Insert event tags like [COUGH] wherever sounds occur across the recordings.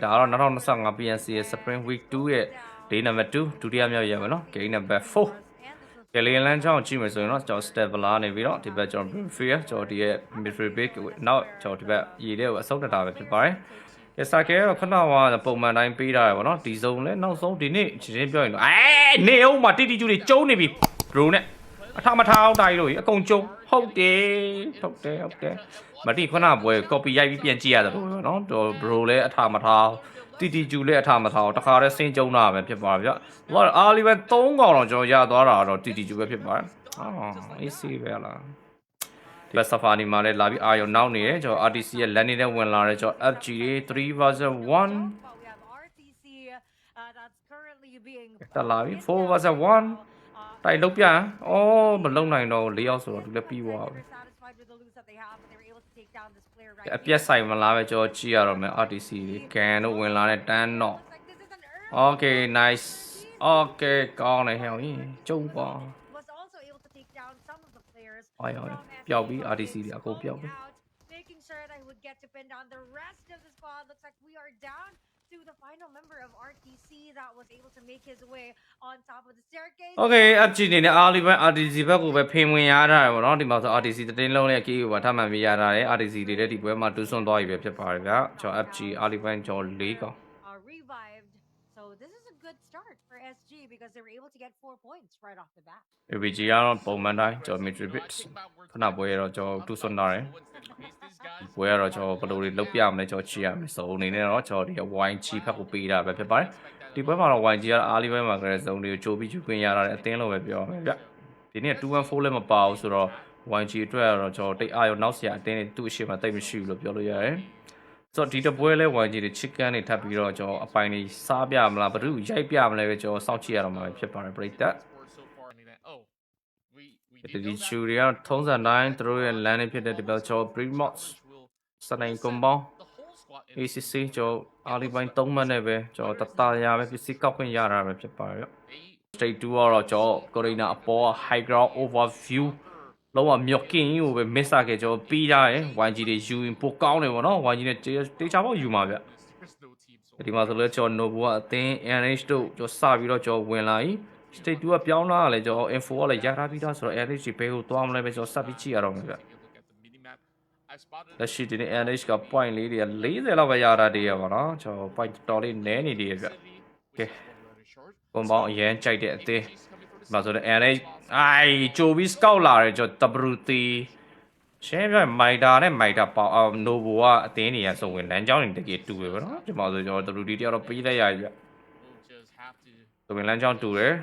။ဒါကတော့2025 PNC ရဲ့ Spring Week 2ရဲ့ Day Number 2ဒုတိယမြောက်ရက်ပဲနော်။ Game Number 4ကလေးလန်းချောင်းကြည့်မယ်ဆိုရင်တော့ကျွန်တော် Stabler နေပြီးတော့ဒီဘက်ကျွန်တော် Brufia ကျွန်တော်ဒီရဲ့ Midfield Big နောက်ကျွန်တော်ဒီဘက်ရေတဲ့ကိုအဆုတ်တက်တာပဲဖြစ်ပါတယ်။ကဲစာကဲကတော့ခဏဝါပုံမှန်တိုင်းပေးတာပဲဗောနော်ဒီဇုံလဲနောက်ဆုံးဒီနေ့ချင်းပြောရင်တော့အဲနေအောင်မှာတိတိကျကျတွေကျုံနေပြီ drone နဲ့အထမထားအောင်တားရလို့အကုန်ကျုံ ဟုတ်တယ်ဟုတ်တယ်ဟုတ်တယ်မတိခဏပွဲ copy ရိုက်ပြီးပြန်ကြည့်ရတယ်လို့เนาะ bro လဲအထမထားတီတီကျူလဲအထမထားတခါတည်းစင်းကျုံတာပဲဖြစ်ပါဗျ။ဟိုအာလီပဲ3កောင်တော့ကျွန်တော်ရသွားတာတော့တီတီကျူပဲဖြစ်ပါတယ်။အော်အေးစီပဲလား။ဒီဘက် Safari မှာလည်းလာပြီးအာရုံနောက်နေတယ်ကျွန်တော် RTC ရဲ့ landing နဲ့ဝင်လာတယ်ကျွန်တော် FG တွေ3 version 1 But we have RTC uh, that's currently being တက်လာပြီ4 version 1 uh, တိုက်လုံးပြန်။အော်မလုံနိုင်တော့၄ယောက်ဆိုတော့ဒီလည်းပြီးသွားပြီ they're satisfied with the loot that they have, but they were able to take down this player right အပြက်ဆိုင်မလားပဲကျွန်တော်ကြည့်ရတော့မယ် RTC တွေကန်တို့ဝင်လာတဲ့တန်းတော့ Looks like this is an early Okay nice Okay ကောင်းတယ်ဟဲ့။ကျုံပါ was also able to take down some of the players. ဟိုင်းဟိုင်း from ပျောက်ပြီး FPC, RTC တွေအကုန်ပျောက်ပြီ out, Making sure that he would get to pin down the rest of the squad. Looks like we are down to the final member of RTC that was able to make his way on top of the staircase. Okay FG နေနဲ့အားလေးပဲ RTC ဘက်ကိုပဲဖင်ဝင်ရတာပေါ့နော်ဒီမှာဆို RTC တတင်းလုံးနဲ့အကြီးကိုပါထပ်မှန်ပြရတာလေ RTC တွေလည်းဒီပွဲမှာတူးဆွန့်သွားပြီပဲဖြစ်ပါတယ်ဗျကျွန်တော် FG အားလေးပဲကျွန်တော်၄កောင် uh, revived. So this is a good start for SG because they were able to get four points right off the bat. ABG ကတော့ပုံမှန်တိုင်းကျွန်တော် Midri Bits ခဏပွဲရတော့ကျွန်တော်တူးဆွန့်တာတယ် ပွဲရတော့ကျွန်တော်ဘယ်လိုတွေလုပ်ပြမလဲကျွန်တော်ကြည့်ရမယ်ဆိုအနေနဲ့တော့ကျွန်တော်ဒီ YG ဖက်ကိုပေးတာပဲဖြစ်ပါတယ်ဒီပွဲမှာတော့ YG ကအားလေးပဲမှာကလေးစုံတွေကိုကြိုးပြီးယူခွင့်ရတာတဲ့အသင်းလိုပဲပြောရမယ်ဗျဒီနေ့214လည်းမပါဘူးဆိုတော့ YG အတွက်ကတော့ကျွန်တော်တိတ်အားရောနောက်ဆရာအသင်းတွေသူ့အရှိမတိတ်မရှိဘူးလို့ပြောလို့ရတယ်ဆိုတော့ဒီတပွဲလဲ YG တွေ chicken တွေထပ်ပြီးတော့ကျွန်တော်အပိုင်တွေစားပြမလားဘယ်သူရိုက်ပြမလဲပဲကျွန်တော်စောင့်ကြည့်ရတော့မှာဖြစ်ပါတယ်ပြိတ္တ ဒီချူရီကထုံးစံတိုင်းသူတို့ရဲ့ land နေဖြစ်တဲ့ဒီဘက်ကျော် Primox စနိုင်ကွန်ပေါင်း ACC ကျော်အားလေးပိုင်း3မှတ်နဲ့ပဲကျော်တတရာပဲပစ္စည်းကောက်ခွင့်ရတာပဲဖြစ်ပါတယ် State 2ကတော့ကျော်ကိုရီနာအပေါ် high ground overview လောကမြောက်ကင်းကြီးကိုပဲ miss ခဲ့ကျော်ပြီးကြတယ် YG တွေယူရင်ပိုကောင်းတယ်ဗောနော် YG နဲ့တေချာပေါ့ယူမှာဗျဒီမှာဆိုလဲကျော် Nobu ကအသင်း NH တို့ကျော်စပြီးတော့ကျော်ဝင်လာပြီ state 2ကပြောင်းလာလဲကျော် info ကလည်းရထားပြီးသားဆိုတော့ NH ဘဲကိုသွားမလဲပဲကျော်စပ်ပြီးကြည့်ရတော့မှာဗျလက်ရှိဒီနေ့ NH က point လေးတွေက40လောက်ပဲရတာတည်းရပါတော့ကျော် point တော်လေးနည်းနေတယ်ဗျကဲကွန်ပေါင်းအရင်ကြိုက်တဲ့အသေးမဆိုတော့ NH အိုင်ဂျိုဘီစကောက်လာတယ်ကျော် WT ရှင်းပြမိုက်တာနဲ့မိုက်တာပေါအောင်နိုဘိုကအတင်းနေရဆိုဝင်လမ်းကြောင်းနေတကယ်တူတယ်ဗောနော်ဒီမှာဆိုကျွန်တော် WT တယောက်တော့ပေးလိုက်ရပြီဗျဆိုဝင်လမ်းကြောင်းတူတယ်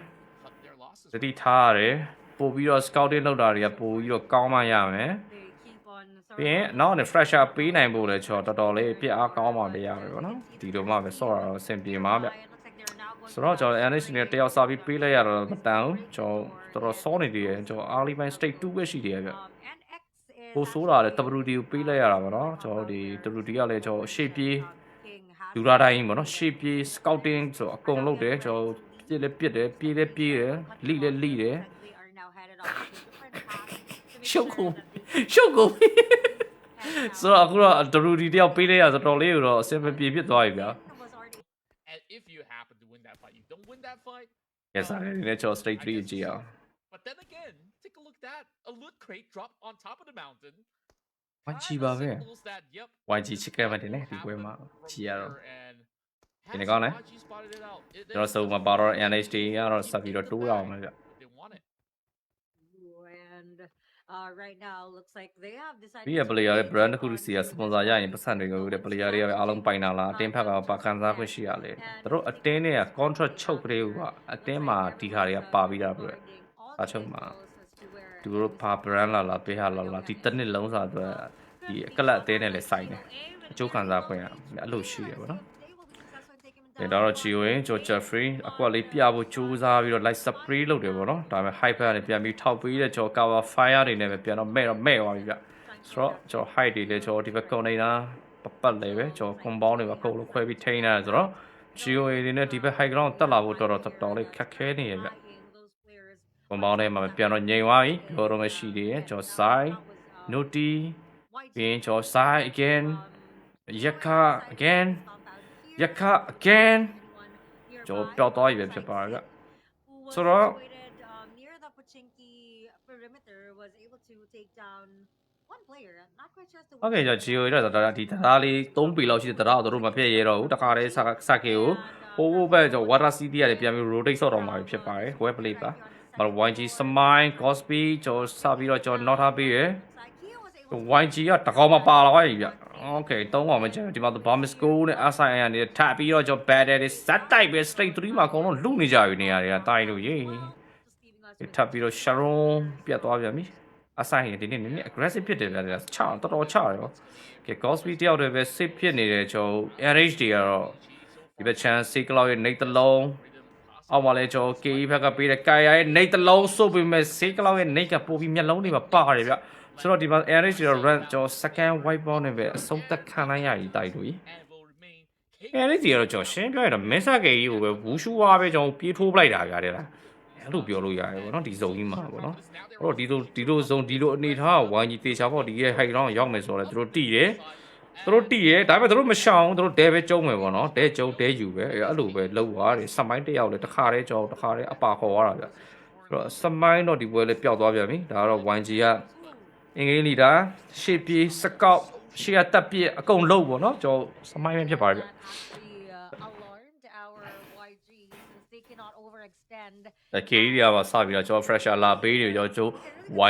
သတိထားရတယ်ပို့ပြီးတော့ scouting လုပ်တာတွေကပို့ပြီးတော့ကောင်းမှရမယ် They keep on ပြီးရင်နောက်နဲ့ fresher ပေးနိုင်ဖို့လည်းကျွန်တော်တော်တော်လေးပြအားကောင်းမှလည်းရမယ်ဗောနော်ဒီလိုမှပဲဆော့ရတော့အဆင်ပြေမှာဗျ It looks like they're now going ဆိုတော့ကျွန်တော် NH နဲ့တယောက်စားပြီးပေးလိုက်ရတော့မတန်ဘူးကျွန်တော်တော်တော်စောနေသေးတယ်ကျွန်တော် early ပိုင်း state 2ပဲရှိသေးတယ်ဗျ um, and X is ပိုဆိုးတာလေ WD ကိုပေးလိုက်ရတာဗောနော်ကျွန်တော်ဒီ WD ကလည်းကျွန်တော်ရှေ့ပြေး King has ယူရာတိုင်းဗောနော်ရှေ့ပြေး scouting ဆိုအကုန်လုပ်တယ်ကျွန်တော် ပြစ်လည်းပြစ်တယ်ပြေးလည်းပြေးတယ်လိလည်းလိတယ် they are now headed off to different paths to make ရှုပ်ကုန် sure that they ရှုပ်ကုန် head down. ဆိုတော့အခုတော့ WD တယောက်ပေးလိုက်ရဆိုတော့လေးကိုတော့အဆင်မပြေဖြစ်သွားပြီဗျာ was already And if you happen to win that fight, you don't win that fight. yes အဲ့ဒီနဲ့ကျွန်တော် state 3ကြည့်အောင် But then again, take a look at that. A loot crate dropped on top of the mountain. ဝိုင်းကြည့် Kinda ပါပဲ signals that, yep, YG ချစ်ခဲ့မှတင်လေဒီပွဲမှာ happened ကြည့်ရတော့ from here, and ဒီနေ့ has ကောင်းတယ် YG spotted it out. It- ကျွန်တော် there's စုံ no မှာပါတော့ doubt. NHD ကတော့ဆက်ပြီးတော့တိုးရအောင်လေဗျ They want it. and uh, right now looks like they have decided ပြီးရ to player ရဲ့ play brand တစ် on ခုစီက sponsor ရရင်ပတ်စံတွေကိုတဲ့ player တွေကပဲအားလုံးပိုင်တာလားအတင်းဖက်ကပါခံစားခွင့်ရှိရလေသူတို့အတင်းတွေက contract ချုပ်ကလေးကအတင်းမှာဒီဟာတွေကပါပြီးတာပြည့်အားချုပ်မှာသူတို့ဘာ brand လာလာပေးဟာလာလာဒီတစ်နှစ်လုံးစာအတွက်ဒီအကလတ်အသေးနဲ့လည်းစိုက်တယ်အကျိုးခံစားခွင့်အဲ့လိုရှိတယ်ဗောနော် ဒါတော့ Gio ရင် George Jeffrey အကွက်လေးပြဖို့ကြိုးစားပြီးတော့ light spray လုပ်တယ်ဗောနော်ဒါပေမဲ့ hype ကနေပြန်ပြီးထောက်ပေးတဲ့ကျော် cover fire တွေနဲ့ပဲပြန်တော့မဲ့တော့မဲ့သွားပြီဗျဆိုတော့ကျော် height တွေလည်းကျော်ဒီဘက် container ပတ်ပတ်လေးပဲကျော် compound တွေပါအကုန်လုံးခွဲပြီးထိန်းထားတယ်ဆိုတော့ Gio တွေနဲ့ဒီဘက် high ground တက်လာဖို့တော်တော်တော်တော်လေးခက်ခဲနေရဗျကွန်ပေါင်းထဲမှာပဲပြန်တော့ညင်သွားပြီပြောတော့မရှိသေးရဲ့ကျော်ဆိုင် noti ပြီးရင်ကျော်ဆိုင် again ရက်ခ again ရက်ခ again ကျော်ပျောက်သွားပြီပဲဖြစ်ပါတယ်ဗျ So đó- um, near the Pochinki perimeter was able to take down one player. Not quite sure as to ဟုတ်ကဲ့ကျွန်တော် Geo ရတော့ဒါဒီတရားလေး3ပေလောက်ရှိတဲ့တရားကိုတို့မပြည့်ရတော့ဘူးတခါတည်းစစကေကိုဟိုးဟိုးပဲကျွန်တော် Water City ရတယ်ပြန်ပြီး rotate ဆော့တော့မှာဖြစ်ပါတယ် web play ပါဘာလို့ YG Smile Cosby ကျွန်တော်စပြီးတော့ကျွန်တော် not happy ရယ် YG ကတကောင်မပါလာပြီဗျ Okay သုံးအောင်မကျန်ဒီမှာ bomb school နဲ့ SIN ကနေထပ်ပြီးတော့ကျွန်တော် bad တွေစက်တိုက်ပဲ straight 3မှာအကုန်လုံးလူနေကြပြီနေရာတွေကတိုင်းလို့ရေးထပ်ပြီးတော့ Sharon ပြတ်သွားပြန်ပြီအဆိုင်ဒီနေ့နည်းနည်း aggressive ဖြစ်တယ်ဗျာဒါချတော်တော်ချရောကဲ Cosby တယောက်တည်းပဲ safe ဖြစ်နေတယ်ကျွန်တော် RH တွေကတော့ဒီဘက် chance စီကလောက်ရဲ့နေတလုံးအောက်မှာလဲကျွန်တော် KE ဘက်ကပေးတဲ့ကာယာရဲ့နေတလုံးစုပ်ပြီးမဲ့စီကလောက်ရဲ့နေကပို့ပြီးမျက်လုံးတွေမှာပါတယ်ဗျ ဆိုတော့ဒီမှာ RH တွေတော့ run ကျွန်တော် second white ball နဲ့ပဲအဆုံးသက်ခံလိုက်ရည်တိုက်လို့ And will remain အဲဒီကတော့ကျွန်တော်ရှင်းပြရတော့မင်းဆက်ကေကြီးကိုပဲဘူးရှူဝါပဲကျွန်တော်ပြေးထိုးပလိုက်တာဗျာတဲ့လားအဲ့လိုပြောလို့ရတယ်ဗောနော်ဒီဇုံကြီးမှာဗောနော်အဲ့တော့ဒီလိုဒီလိုဇုံဒီလိုအနေထားဝိုင်းကြီးတေချာပေါ့ဒီရဲ့ဟိုက်တော့ရောက်မယ်ဆိုတော့သူတို့တိတယ်သူတို့တိတယ်ဒါပေမဲ့သူတို့မရှောင်သူတို့ဒဲပဲကျုံမယ်ဗောနော်ဒဲကျုံဒဲယူပဲအဲ့လိုပဲလှုပ်သွားတယ်စမိုင်းတစ်ယောက်လေတစ်ခါတည်းကျွန်တော်တစ်ခါတည်းအပါခေါ်သွားတာဗျအဲ့တော့စမိုင်းတော့ဒီပွဲလေးပျောက်သွားပြန်ပြီဒါကတော့ YG က အင်္ဂလိပ်လီတာရှေ့ပြေးစကောက်ရှေ့ကတက်ပြည့်အကုန်လုံးဗောနော်ကျွန်တော်စမိုင်းပဲဖြစ်ပါတယ်ဗျ actually uh, alarmed our YG since they cannot overextend. ဒါ KD တွေကပါစပြီးတော့ကျွန်တော် fresher လာပေးတယ်ကျွန်တော်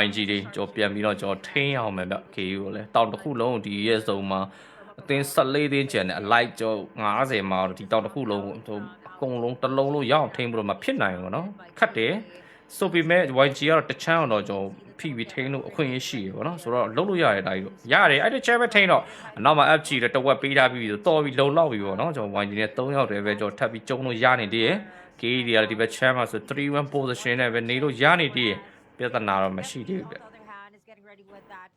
YG တွေကျွန်တော်ပြန်ပြီးတော့ကျွန်တော်ထိန်းအောင်မယ်ဗျ KD ကိုလည်းတောင်တစ်ခုလုံးဒီရဲ့စုံမှာအသင်း14သင်းကျန်တယ်အလိုက်ကျွန်တော်90မှာဒီတောင်တစ်ခုလုံးကိုကျွန်တော်အကုန်လုံးတစ်လုံးလုံးရအောင်ထိန်းပြီးတော့မဖြစ်နိုင်ဘူးเนาะခတ်တယ် ဆိုပေမဲ့ YG ကတော့တစ်ချမ်းအောင်တော့ကျွန်တော်ဖိပြီးထိန်းလို့အခွင့်အရေးရှိရပါတော့ဆိုတော့လုံးလို့ရတယ်ဒါကြီးတော့ရတယ်အဲ့ဒီချဲပဲထိန်းတော့အနောက်မှာ FG လည်းတစ်ဝက်ပေးထားပြီးဆိုတော်ပြီးလုံလောက်ပြီပေါ့နော်ကျွန်တော် YG နဲ့3ယောက်တည်းပဲကျွန်တော်ထပ်ပြီးကျုံလို့ရနေသေးတယ် KD တွေကလည်းဒီဘက်ချမ်းမှာဆို3-1 position နဲ့ပဲနေလို့ရနေသေးတယ်ပြဿနာတော့မရှိသေးဘူးဗျ On the other hand, is getting ready with that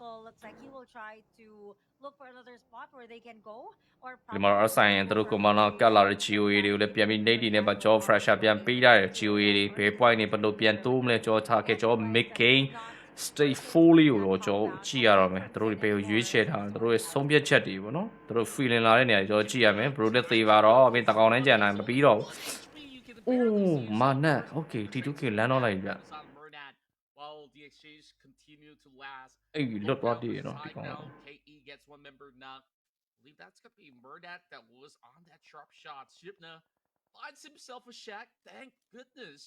vehicle. Looks like he will try to look for another spot where they can go. Or ဒီမှာတော့အဆိုင်ရင်သူတို့ကမနာကတ်လာတဲ့ GOA တွေကိုလည်းပြန်ပြီးနေတီနဲ့ပါကြော fresher ပြန်ပေးထားတယ် GOA တွေဘယ် point တွေဘယ်လိုပြန်တိုးမလဲကြောထားခဲ့ကြော mid game state 4လေးကိုတော့ကြောကြည့်ရတော့မယ်သူတို့တွေဘယ်ကိုရွေးချယ်ထားလဲသူတို့ရဲ့ဆုံးဖြတ်ချက်တွေပေါ့နော်သူတို့ feeling လာတဲ့နေရာကြောကြည့်ရမယ် bro လက်သေးပါတော့အပြင်တကောင်နဲ့ကြံနိုင်မပြီးတော့ဘူးအိုးမာနတ် okay T2K လမ်းတော့လိုက်ပြီဗျ on Murdat while the exchange continue to last. အဲ့ဒီလွတ်သွားတည်ရနော်ဒီ Right ကောင် now, KE gets one member knocked. I believe that's gonna be Murdat that was on that sharp shot. Jibna finds himself a shack. Thank goodness.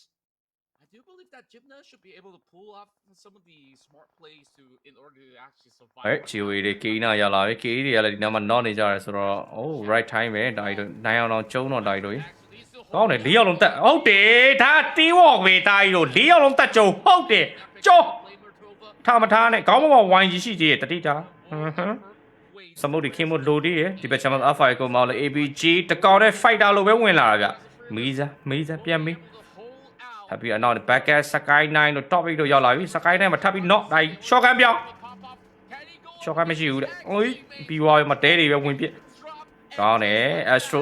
I do believe that Jibna should be able to pull off some of the smart plays to in order to actually survive. အဲ့ GOA တွေ KE နာရလာပြီ KE တွေကလည်းဒီနားမှာ not နေကြရဲဆိုတော့ oh right time ပဲဒါကြီးတို့နိုင်အောင်တော့ကျုံတော့ဒါကြီးတို့ ကောင်းတယ်၄ယောက်လုံးတက်ဟုတ်တယ်ဒါတီးဝေါ်ပဲတာကြီးတို့၄ယောက်လုံးတက်ကြုံဟုတ်တယ်ကြော ထားမထားနဲ့ခေါင်းမပေါ်ဝိုင်းကြီးရှိသေးတယ်တတိတာဟမ်ဟမ်စမုတ်ဒီခင်မလိုသေးတယ်ဒီဘက်ချမ်းမ F5 ကိုမောင်းလေ ABG တကောင်တဲ့ fighter လိုပဲဝင်လာတာဗျမီးစားမီးစားပြန်မီးထပ်ပြီးအနောက် back at sky 9တို့ top 8တို့ရောက်လာပြီ sky 9မှာထပ်ပြီး knock ဒါကြီး shotgun ပြောင်း shotgun မရှိဘူးတဲ့အိုးပြီးွားရမတဲတွေပဲဝင်ပြစ်ကောင်းတယ် Astro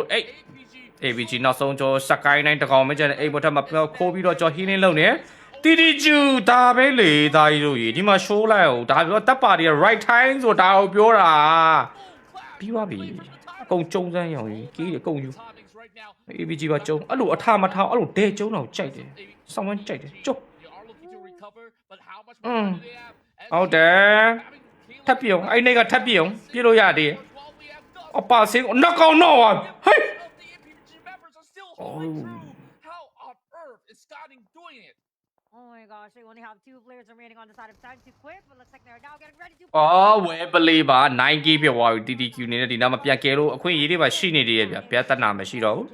8 ABG နောက်ဆုံးကျော်စကိုင်းတိုင်းတကောင်မကျန်တဲ့အိမ်ပေါ်ထပ်မှာပြောခိုးပြီးတော့ကျော်ဟင်းလင်းလုပ်နေ တီတီကျူဒါပဲလေဒါကြီးတို့ကြီးဒီမှာ show လိုက်အောင်ဒါပြောတပ်ပါတီ right time ဆိုဒါကိုပြောတာပြီးသွားပြီအကုန်ကျုံစမ်းရောင်ကြီးကြီးအကုန်ယူ ABG ပါကျုံအဲ့လိုအထာမထောင်အဲ့လိုဒဲကျုံတော့ကြိုက်တယ်ဆောင်းဝမ်းကြိုက်တယ်ကျုံอืมဟုတ်တယ်ထပ်ပြုံအဲ့နေ့ကထပ်ပြုံပြလို့ရသေးတယ်အပါစင်းနောက်ကောင်တော့ဟဟေး Oh. Oh. How on earth is Scotting doing it? Oh my gosh, they only have two players remaining on the side of time to quit, but looks like they're now getting ready to. အော်ဝဲပလေးပါ 9K ဖြစ်သွားပြီ TTQ နေတဲ့ဒီနားမှာပြန်ကဲလို့အခွင့်အရေးတွေပါရှိနေသေးရဲ့ဗျပြဿနာမရှိတော့ဘူး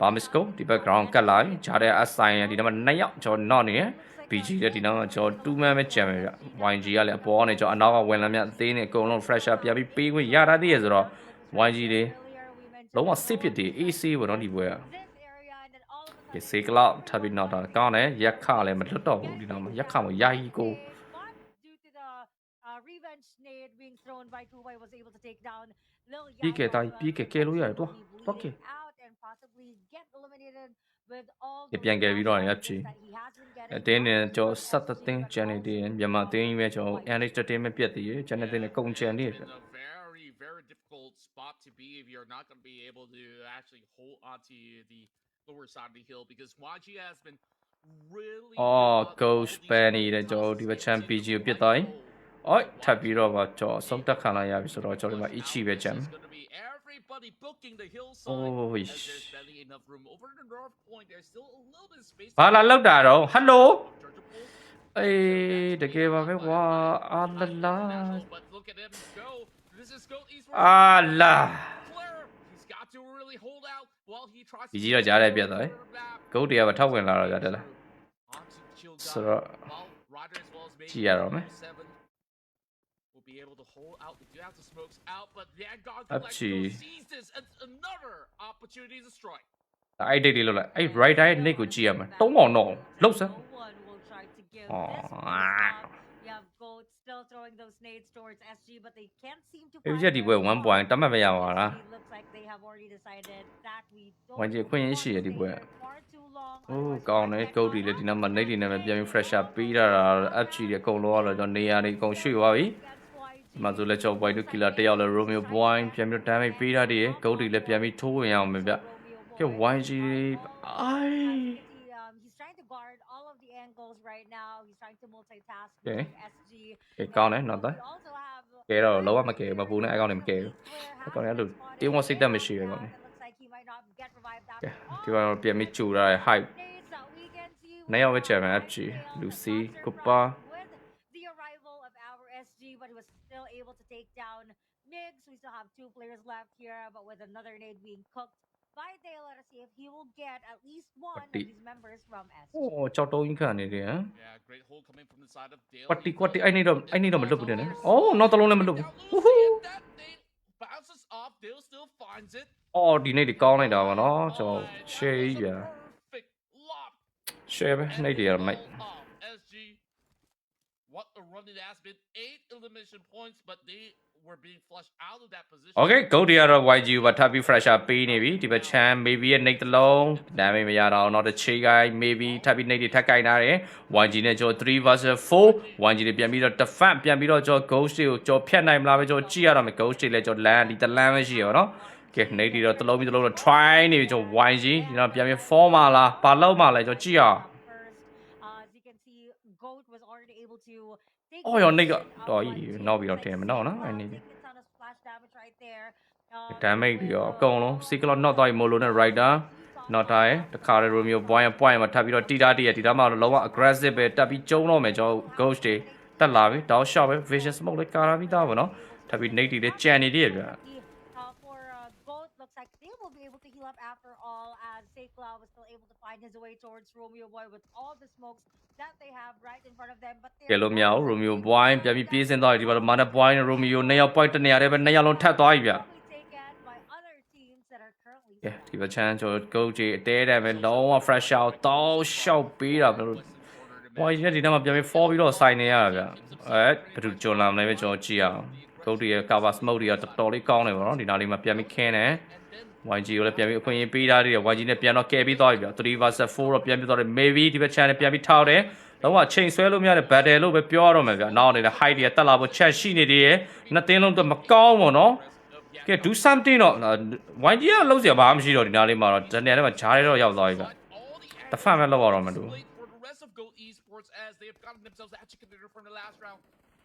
ဘာမစ်ကိုဒီဘက် ground ကတ်လာပြီဂျာတဲ့ assign ဒီနားမှာ2ယောက်ကျွန်တော် not နေရယ် BG တဲ့ဒီနားမှာကျွန်တော်2 man ပဲကြံမယ်ဗျ YG ကလည်းအပေါ်ကနေကျွန်တော်အနောက်ကဝင်လာမြအသေးနဲ့အကုန်လုံး fresher ပြန်ပြီးပေးခွင့်ရတာတည်းရဲ့ဆိုတော့ YG တွေလုံးဝစစ်ဖြစ်တယ် AC ပေါ့နော်ဒီပွဲကဒီ စေကလောက်ထပ်ပြီးတော့တာကောင်းတယ်ရက်ခလည်းမလွတ်တော့ဘူးဒီနောက်မှာရက်ခမယာယီကို due to the uh, revenge nade being thrown by Kuwai was able to take down Lil ပြေးကဲတာပြေးကဲကဲလို့ရတယ်တော့ Yango, တော့ကဲ bleeding out and possibly get eliminated with all ဒီပြန်ကဲပြီးတော့ရပ်ချီ that he has been getting အတင်းနဲ့ကျော်ဆက်သသိန်းကျန်နေတယ်မြန်မာတင်းကြီးပဲကျော် Entertainment ပြက်တည်ရကျန်တဲ့တင်းနဲ့ကုန်ကျန်နေတယ် In a very, very difficult spot spot to be if you're not going to be able to actually hold onto the lower side of the hill because YG has been really. အော် good on ghost all these ban နေတဲ့ rounds ကျွန်တော်တို့ဒီဘက် champ getting PG ကို to ပြစ်သွားရင် goal. အော်ထပ်ပြီးတော့ပါကျွန်တော်ဆုံးတက်ခံလိုက်ရပြီဆိုတော့ကျွန်တော်ဒီမှာ Ichi ပဲ champ Everybody booking the hillside. Oh, as ish. there's barely enough room over the north point. There's still a little bit of space. ဘာလာလောက်တာတော့ဟယ်လို Chargeable. အေးတကယ်ပါပဲကွာအာလလာ But look at him go. This is Goat East. အာလာ Flare. He's got to really hold out while he tries ဒီကြီးတော့ကြားရပြတ်သွားတယ်ဂုတ်တရားပဲထောက်ဝင်လာတော့ကြတယ်လား ဆိုတော့ ကြည့်ရတော့မယ် Will be able to hold out the do have the smokes out, but Vanguard Up Collective to- sees this as another opportunity to strike. အဲ့ဒိတ်လေးလောက်လိုက်အဲ့ right eye နိတ်ကိုကြည့်ရမယ်တုံးအောင်တော့လှုပ်စမ်း No one will try to give Aw. this one stop. You have Goat still throwing those nades towards SG, but they can't seem to အေး find ချက်ဒီပွဲ their 1 point spot. တတ်မှတ်မရပါလား SG looks like they have already decided that we don't ဝင်ကြီးခွင့်ရရှိရဒီပွဲ want to stay here far too long. အိုး Otherwise, ကောင်းတယ် we'll ဂုတ် get ဒီလေ caught. ဒီနောက်မှာနိတ်ဒီနဲ့ပဲပြန်ပြီး fresher ပေးတာတာ FG တွေအကုန်လုံးကတော့ကျွန်တော်နေရာတွေအကုန်ရွှေ့သွားပြီ Against YG. ဒီမှာဆိုလဲကျွန်တော် point to killer တယောက်လဲ Romeo point ပြန်ပြီး damage ပေးတာတည်းဂုတ်ဒီလည်းပြန်ပြီးထိုးဝင်အောင်ပဲဗျကဲ YG တွေအိုင် Right now. He's trying to multitask. SG. kệ Okay, con đấy nó tới. kệ rồi lâu quá mà kệ mà vụ nữa ai con này mà kệ. Cái con này được tiếng Washington mà xỉu con. Này kệ. thì vào biển mi chủ rồi hai. nãy ông với trẻ mà FG Lucy Cooper. Migs, we still have two players left here, but with another nade being cooked, by Dale let us see if he will get at least one of Pati. these members from SG အော်ကြောက်တုံးကြီးခံနေတယ်ဟမ် Yeah, great hold coming from the side of Dale. ကွက်တီကွက်တီအဲ့နေတော့အဲ့နေတော့မလွတ်ဘူးတဲ့နော်အော်နောက်တစ်လုံးလည်းမလွတ်ဘူးဟူးဟူး That nade bounces off. Dale still finds it. အော်ဒီနေ့ဒီကောင်းလိုက်တာပါနော်ကျွန်တော် share ကြီးဗျာ Perfect lob. share ပဲနေ့တည်းရမိုက် Oh, SG. What a run it has been. Eight elimination points, but they were being flushed out of that position. Okay ဂုတ်တီကတော့ YG ကိုပါထပ်ပြီး fresher ပေးနေပြီဒီဘက် chan maybe ရဲ့ nick တစ်လုံး damage မရတော့တော့တစ်ချေကိုင်း maybe ထပ်ပြီး nick တွေထပ်ကိုင်းထားတယ် YG နဲ့ကျွန်တော်3 versus 4 YG တွေပြန်ပြီးတော့ defend ပြန်ပြီးတော့ကျွန်တော် ghost တွေကိုကျွန်တော်ဖျက်နိုင်မလားပဲကျွန်တော်ကြည့်ရတော့မယ် ghost တွေလည်းကျွန်တော် land ဒီတလန်းပဲရှိရပါတော့ကဲ nick တွေတော့တစ်လုံးပြီးတစ်လုံးတော့ try နေပြီကျွန်တော် YG ဒီတော့ပြန်ပြီး form မှာလားပါလောက်မှာလဲကျွန်တော်ကြည့်ရအောင် first. Uh, as you can see, Goat was already able to take. Oh, your nigga. position Oh, up you- on now two we don't places tame it. No, no, as I well, need it. taking a ton of splash damage right there. Uh, damage တွေရော with အ the- ကုန်လုံး cyclone တော့တော့ molo နဲ့ rider နောက်တိုင်းတခါလေ romeo point point မှာထပ်ပြီးတော့တီတာတီရတီတာမှာတော့လုံးဝ aggressive ပဲတက်ပြီးကျုံတော့မယ်ကျွန်တော် ghost တွေတက်လာပြီတောက်ရှော့ပဲ vision smoke လေးကာလာပြီးသားပေါ့နော်ထပ်ပြီး nate တွေလည်းကြံနေသေးရဗျ Uh, for uh, Goat, looks like they will be able to heal up after all, as Seikla was still able to find his way towards Romeo Boy with all the smokes that they have right in front of them. But ကဲလို့မရဘူး romeo point ပြန်ပြီးပြေးစင်းသွားပြီဒီဘက် mana point နဲ့ romeo နှစ်ယောက် point တစ်နေရာတည်းပဲနှစ်ယောက်လုံးထပ်သွားပြီဗျ taken by other teams that are currently ကဲဒီဘက် chance ကျွန်တော် ghost တွေအတဲတယ်ပဲလုံးဝ fresh out တောက်ရှော့ပေးတာဘယ်လို။ဟိုကြီးကဒီနောက်မှာပြန်ပြီး fall ပြီးတော့စိုင်နေရတာဗျ။အဲဘယ်သူကြွလာမလဲပဲကျွန်တော်ကြည့်ရအောင်။ဂုတ်တီရဲ့ cover smoke တွေကတော်တော်လေးကောင်းတယ်ဗောနော်။ဒီနားလေးမှာပြန်ပြီးခင်းတယ်။ YG ကိုလည်းပြန်ပြီးအခွင့်အရေးပေးထားသေးတယ်။ YG နဲ့ပြန်တော့ကဲပြီးသွားပြီဗျ။3 versus 4တော့ပြန်ပြီးသွားတယ်။ maybe ဒီဘက် channel ပြန်ပြီးထောက်တယ်။လုံးဝချိန်ဆွဲလို့မရတဲ့ battle လို့ပဲပြောရတော့မယ်ဗျ။နောက်နေတဲ့ height တွေကတက်လာဖို့ chat ရှိနေသေးရဲ့။နှစ်သင်းလုံးတော့မကောင်းဘူးနော်။ကဲ do something တော့ YG ကလုံးစရာဘာမှမရှိတော့ဒီနားလေးမှာတော့ဒီနေရာထဲမှာဂျားရဲတော့ရောက်သွားပြီဗျ။တစ်ဖက်ပဲလောက်ရတော့မလို့ For the rest of Goat Esports as they have gotten themselves actually considered from the last round,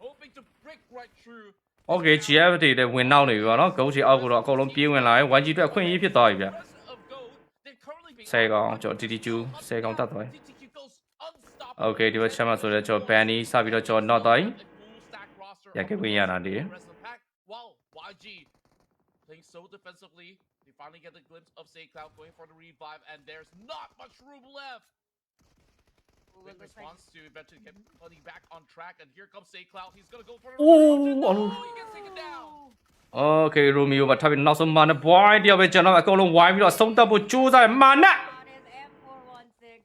hoping to break right through. Okay GF တွေလည်းဝင်နောက်နေပြီပေါ့နော်ဂုတ်ချီအောက်ကတော့အကုန်လုံးပြေးဝင်လာရင် YG အတွက်အခွင့်အရေးဖြစ်သွားပြီဗျ Rest of Goat, they're currently being ဆယ်ကောင်ကျွန်တော် TTQ ဆယ်ကောင်တတ်သွားပြီ TTQ goes unstoppable. Okay ဒီဘက်ချက်မှာဆိုတော့ကျွန်တော် Banny စပြီးတော့ကျွန်တော် not သွားပြီ A full stack roster ရခဲ့ဝင်ရတာတည်း rest of the pack. While YG playing so defensively, they finally get a glimpse of Say Cloud going for the revive, and there's not much room left. Ooh, Big it looks like response to eventually get Bunny back on track, and here comes Say Cloud. He's gonna go for the Ooh, revive. oh. No, he gets taken down. Okay Romeo မှာထပ်ပြီးနောက်ဆုံးမာန boy တယောက်ပဲကျွန်တော်အကုန်လုံးဝိုင်းပြီးတော့ဆုံးသက်ဖို့ကြိုးစားမာန on his M416.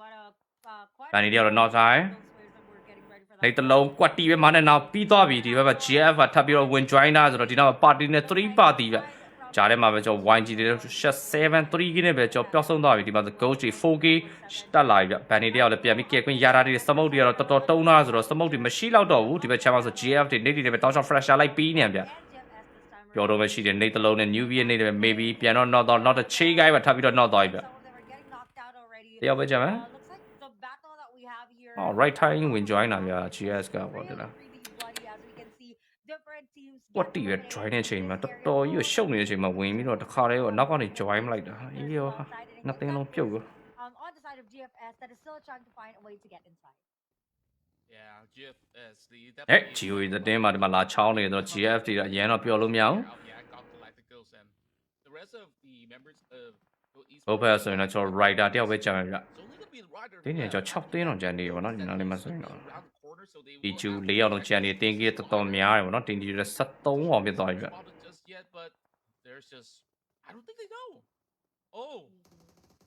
But, uh, uh, quite Banny a t ယောက်တော့ not ဆိုင် those players that were getting ready for that နေတလုံးကွက်တီပဲမာနနောက်ပြီးသွားပြီဒီဘက်က GF ကထပ်ပြီးတော့ဝင် join တာဆိုတော့ဒီနောက်ပါတီနဲ့3ပါတီပဲ ဂျားထဲမှာပဲကျွန်တော် YG တွေ7 3ကနဲ့ပဲကျွန်တော်ပျောက်ဆုံးသွားပြီဒီမှာ Ghost တွေ 4K တက်လာပြီဗျဘန်နေတယောက်လည်းပြန်ပြီးကဲခွင့်ရတာတွေစမုတ်တွေကတော့တော်တော်တုံးတာဆိုတော့စမုတ်တွေမရှိတော့တော့ဘူးဒီဘက်ချမ်းမှာဆို GF တွေနေတွေလည်းပဲတောင်းချောင်း fresher လိုက်ပြီးနေဗျပြောတော့ပဲရှိတယ်နေတစ်လုံးနဲ့ new year နေတယ် maybe ပြန်တော့ not တော့ not ချေးကိုင်းပဲထပ်ပြီးတော့ not သွားပြီဗျ Some of them are getting knocked out already. တယောက်ပဲကြမ်းမယ် Uh, looks like the battle that we have here. အော် right time ဝင် join တာများ GS ကပေါ့တယ်လား really bloody as we can see different teams ကွက်တီပဲ join တဲ့အချိန်မှာတော်တော်ကြီးကိုရှုပ်နေတဲ့အချိန်မှာဝင်ပြီးတော့တစ်ခါတည်းကိုနောက်ကနေ join မလိုက်တာအေးရောနှစ်သိန်းလုံးပြုတ်ရော um, on the side of GFS that is still trying to find a way to get inside. Yeah, GFS. The အဲ GOE တဲ့တင်းမှာဒီမှာလာချောင်းနေတော့ GF တွေကအရင်တော့ပြောလို့မရဘူး Yeah, got Galacticos and the rest of the members of Go East. ဘုတ်ဖက်ဆိုရင်တော့ကျွန်တော် rider တယောက်ပဲကြာမယ်ဗျ It's only gonna be the rider. တင်းနေကျွန်တော်6သိန်းတော့ကြံနေရပါတော့ဒီနားလေးမှာဆိုရင်တော့ Around the corner, so they ဒီ will ကျူ have ၄ယောက်လုံးကြံနေတင်းကြီးတော်တော်များတယ်ဗောနော်တင်းကြီးတွေ73အောင်ပြသွားပြီဗျ spotted just yet, but there's just I don't think they know. Oh,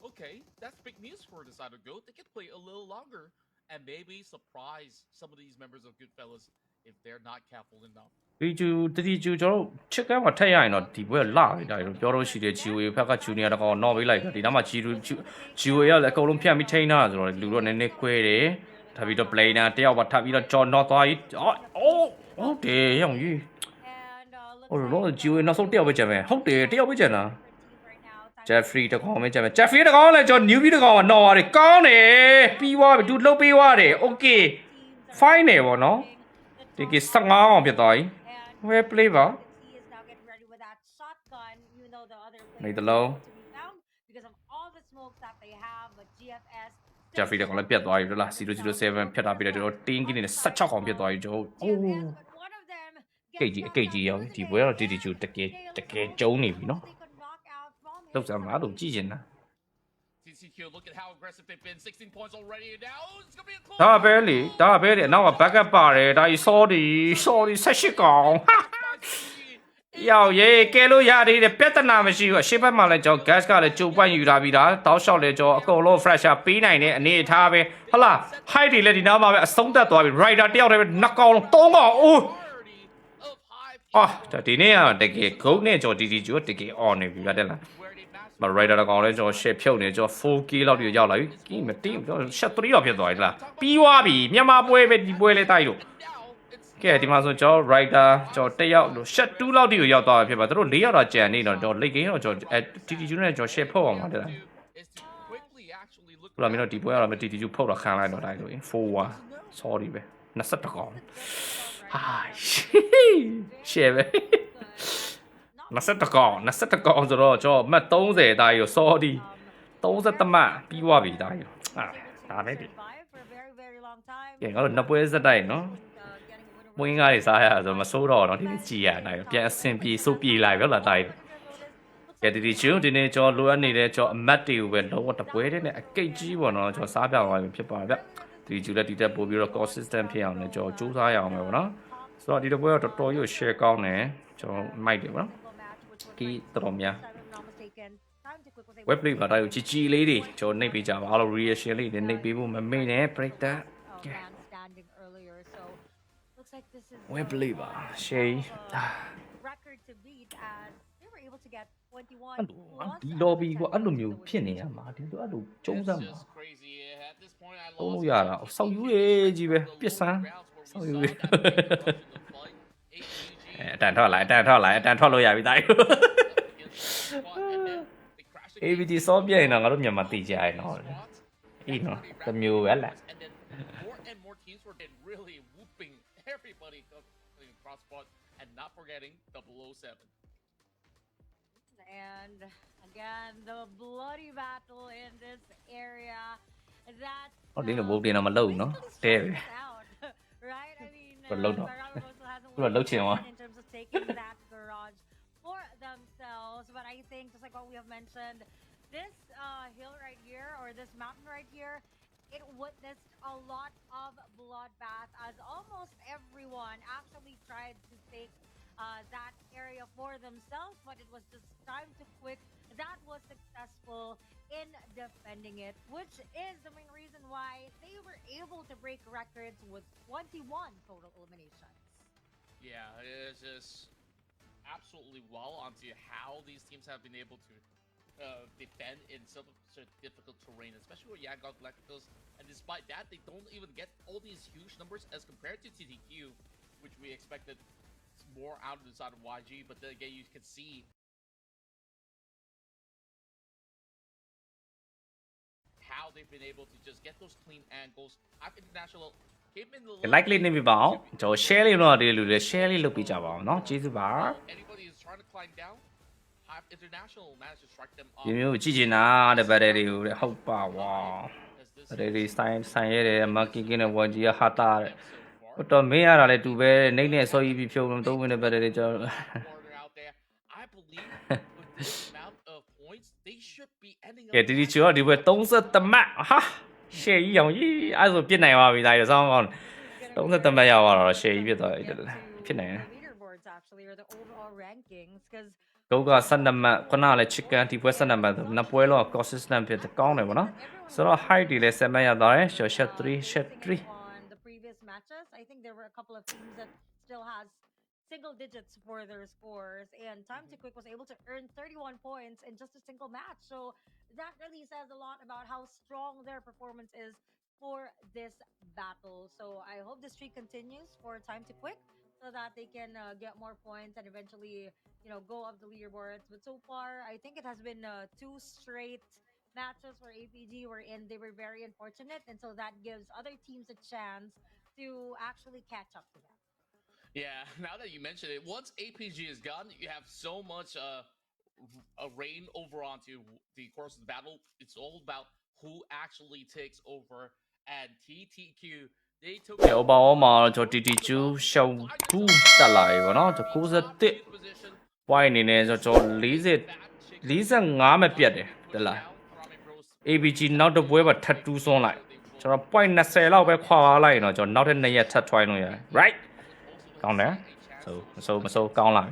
okay, that's big news for the side of Goat. They can play a little longer and maybe surprise some of these members of Goodfellas if they're not careful enough. ဒီကျူတတိကျူကျွန်တော်ချစ်ကမ်းမှာထက်ရရင်တော့ဒီဘွဲလာပြီဒါလို့ပြောလို့ရှိတယ် GOE ဘက်ကဂျူနီယာတကောင်တော့ပေးလိုက်တာဒီနားမှာ GU GOE ကလည်းအကုန်လုံးဖြတ်ပြီးထိန်းထားတာဆိုတော့လူတော့နည်းနည်းခွဲတယ်ထပ်ပြီးတော့ planer တယောက်ပါထပ်ပြီးတော့ကြော်တော့သွားပြီအော်အိုးဟုတ်တယ်ရောင်ကြီး And uh, looks ဟို like တော့ GOE နောက်ဆုံးတယောက်ပဲကြံမယ်ဟုတ်တယ်တယောက်ပဲကြံတာ different teams right now. Time to Jeffrey တကောင်ပဲကြံမယ် Jeffrey တကောင်လည်းကျွန်တော် newbie တကောင်ကနော်ရတယ်ကောင်းတယ်ပြီးသွားပြီသူလှုပ်ပေးသွားတယ် okay teams that are fine တယ်ဗောနော် the ဒီ top က15အောင်ပြသွားပြီ and Where play ပါ he is now getting ready with that shotgun, even though the other Need players the are low. able to be found because of all the smokes that they have. But GFS still Jeffrey တကောင်လည်းပြတ်သွားပြီလား007ဖြတ်ထားပြီးတော့ကျွန်တော်တင်းကြီးနေနဲ့16အောင်ပြတ်သွားပြီကျွန်တော်အိုး GFS, but one of them ကိတ်ကြီးအကိတ်ကြီးရောဒီဘွဲတော့ဒီဒီကျူတကယ်တကယ်ကျုံနေပြီနော် They could knock out from လောက်စမ်းပါလို့ကြည့်ချင်တာ TCQ, look at how aggressive they've been. 16 points already. Now it's gonna be a close. ဒါပဲလေဒါပဲလေအနောက်က backup ပါတယ်ဒါကြီး sorry sorry 18ကောင်ဟာရောက်ရေးကဲလို့ရသေးတယ်ပြဿနာမရှိဘူးအရှိဘက်မှာလည်းကျွန်တော် gas ကလည်းကြိုပွိုင်းယူထားပြီးသားတောက်လျှောက်လည်းကျွန်တော်အကုန်လုံး fresher ပေးနိုင်တဲ့အနေအထားပဲဟလာ height တွေလည်းဒီနားမှာပဲအဆုံးသက်သွားပြီ rider တယောက်တည်းပဲနှစ်ကောင်လုံးသုံးကောင်အိုး Of Hive အာဒါဒီနေ့ကတကယ် goat နဲ့ကျွန်တော် DD ကျိုးတကယ် on နေပြီလားတဲ့လား where they match မ rider တကောင်လည်းကျွန်တော် share ဖြုတ်နေကျွန်တော် 4k လောက်တိရောက်လာပြီကင်းမတင်းကျွန်တော် share 3လောက်ဖြစ်သွားပြီလားပြီးသွားပြီမြန်မာပွဲပဲဒီပွဲလေးတိုက်လို့ now. It's ကဲဒီမှာဆိုကျွန်တော် rider ကျွန်တော်တက်ရောက်လို့ share 2လောက်တိကိုရောက်သွားပြီဖြစ်ပါသူတို့4ယောက်တော့ကြံနေတော့ကျွန်တော် late game တော့ကျွန်တော်အဲ DD ကျိုးနဲ့ကျွန်တော် share ဖုတ်အောင်ပါတဲ့လား is to quickly actually look ခုလာမင်းတို့ဒီပွဲကတော့မ DD ကျိုးဖုတ်တော့ခံလိုက်တော့တိုင်းလို့4 1 sorry ပဲ20ကောင်ဟာ share ပဲ 20ကောင်20ကောင်ဆိုတော့ကျွန်တော်မှတ်30တာကြီးကို sorry 30တမတ်ပြီးသွားပြီတာကြီးဟာဒါပဲဒီ survive for a very, very long time. ကဲငါတို့နှစ်ပွဲစက်တိုက်နော် Uh, getting a winner မွေးငါးတွေစားရတာဆိုမစိုးတော့တော့ဒီနေ့ကြည်ရနိုင်ပြန်အဆင်ပြေစိုးပြေလိုက်ရောလာတိုင်းကဲဒီဒီချူဒီနေ့ကျွန်တော်လိုအပ်နေတဲ့ကျွန်တော်အမတ်တွေကိုပဲလုံးဝတပွဲတဲ့နဲ့အကိတ်ကြီးပေါ့နော်ကျွန်တော်စားပြသွားပြီဖြစ်ပါဗျဒီကျူလက်ဒီတက်ပို့ပြီးတော့ consistent ဖြစ်အောင်လည်းကျွန်တော်စူးစမ်းရအောင်ပဲပေါ့နော်ဆိုတော့ဒီတစ်ပွဲတော့တော်တော်ကြီး share ကောင်းတယ်ကျွန်တော်မိုက်တယ်ပေါ့နော် ကီတော်တော်များ web play ပါတာကိုជីជីလေးတွေကျွန်တော်နှိပ်ပေးကြပါအားလုံး reaction လေးတွေနှိပ်ပေးဖို့မမေ့နဲ့ break that uh, man standing earlier. So looks like this is web uh, play ပါ share uh, record to beat as they were able to get 21အဲ့လို plus ဒီ out of လော်ဘီ10ကအဲ့လို wins မျိုး to ဖြစ်နေ win ရ this မှာဒီလိုအဲ့လိုကျုံး It's စမ်းပါ just crazy. At this point, I သုံး lost လို့ရတာဆောက်ယူရေးကြီးပဲပြစ်စမ်းဆောက်ယူရေး အဲအတန်ထွက်လာအတန်ထွက်လာအတန်ထွက်လို့ရပြီတိုင်း AVD စောပြရင်တော့ငါတို့မြန်မာသိကြရနော်အေးနော်တစ်မျိုးပဲလား And then more and more teams were then really whooping everybody in cross spot and not forgetting 007. And again, the bloody battle in this area. That ဟောဒီလိုဘုတ်တင်တော့မလုံနော်တဲပဲ right? I mean, But low no. Barralo also hasn't But low won chin, in terms of taking that garage for themselves. But I think, just like what we have mentioned, this uh, hill right here or this mountain right here, it witnessed a lot of bloodbath as almost everyone actually tried to take uh, that area for themselves, but it was just time to quick that was successful in defending it, which is the main reason why they were able to break records with 21 total eliminations. Yeah, it's just absolutely well onto how these teams have been able to uh, defend in such difficult terrain, especially with Yagot Galacticos. And despite that, they don't even get all these huge numbers as compared to TTQ, which we expected more out of the side of YG, but then again, you can see how they've been able to just get those clean angles. I've international came in a little like လေးနေပြပါအောင်ကျွန်တော် share လေးတော့ဒီလူလေး share လေးလုပ်ပြကြပါအောင်เนาะကျေးဇူးပါ Anybody who's trying to climb down, Hive International managed to strike them off. ဒီမျိုးကြည့်ချင်တာတဲ့ဗတ်တယ်တွေကိုတဲ့ဟုတ်ပါဝါ as this ဗတ်တယ်တွေဆိုင်ဆိုင်ရဲတယ်မကင်ကင်းနဲ့ဝန်ကြီးကဟာတာတဲ့ so ဟို far. တော့မင်းရတာလဲတူပဲနေနဲ့ဆော်ကြီးပြီးဖြုံလို့သုံးဝင်တဲ့ဗတ်တယ်တွေကျွန်တော် ကဲတီတီချောဒီဘက်33မှတ်ဟာရှယ်ကြီးအောင်ကြီးအဲ့ဆိုပြစ်နိုင်ပါပြီဒါရဆောင်းကောင်း33မှတ်ရသွားတော့ရှယ်ကြီးဖြစ်သွားပြီဖြစ်နိုင်တယ် leaderboards actually or the overall rankings because ကိုက12မှတ်ခုနကလည်း chicken ဒီပွဲ12မှတ်နှစ်ပွဲလုံး consistent ဖြစ်ကောင်းတယ်ဗောနော်ဆိုတော့ height တွေလည်း7မှတ်ရသွားတယ် shot shot 3 shot 3 on the previous matches. I think there were a couple of teams that still has single digits for their scores, and Time to Quick was able to earn 31 points in just a single match. So that really says a lot about how strong their performance is for this battle. So I hope this streak continues for Time to Quick so that they can uh, get more points and eventually, you know, go up the leaderboards. But so far, I think it has been uh, two straight matches where APG were in, they were very unfortunate, and so that gives other teams a chance to actually catch up to them. Yeah, [LAUGHS] now that you mention it, once APG is gone, you have so much uh, a reign over onto the course of the battle. It's all about who actually takes over. And TTQ, they took. ကဲ overall မှာတော့ကျွန်တော် TT2 ရှောင်းကူးတက်လာပြီဗောနော်ကျွန်တော်91 point အနေနဲ့ကျွန်တော်40 45မှတ်ပြတ်တယ်တက်လာ ABG နောက်တစ်ပွဲမှာထပ်တူးစွန်းလိုက်ကျွန်တော် point 20လောက်ပဲခွာသွားလိုက်ရင်တော့ကျွန်တော်နောက်ထပ်2ရက်ထပ် try လို့ရတယ် right ကောင်းတယ်ဆိုမဆိုမဆိုကောင်းလာပြီ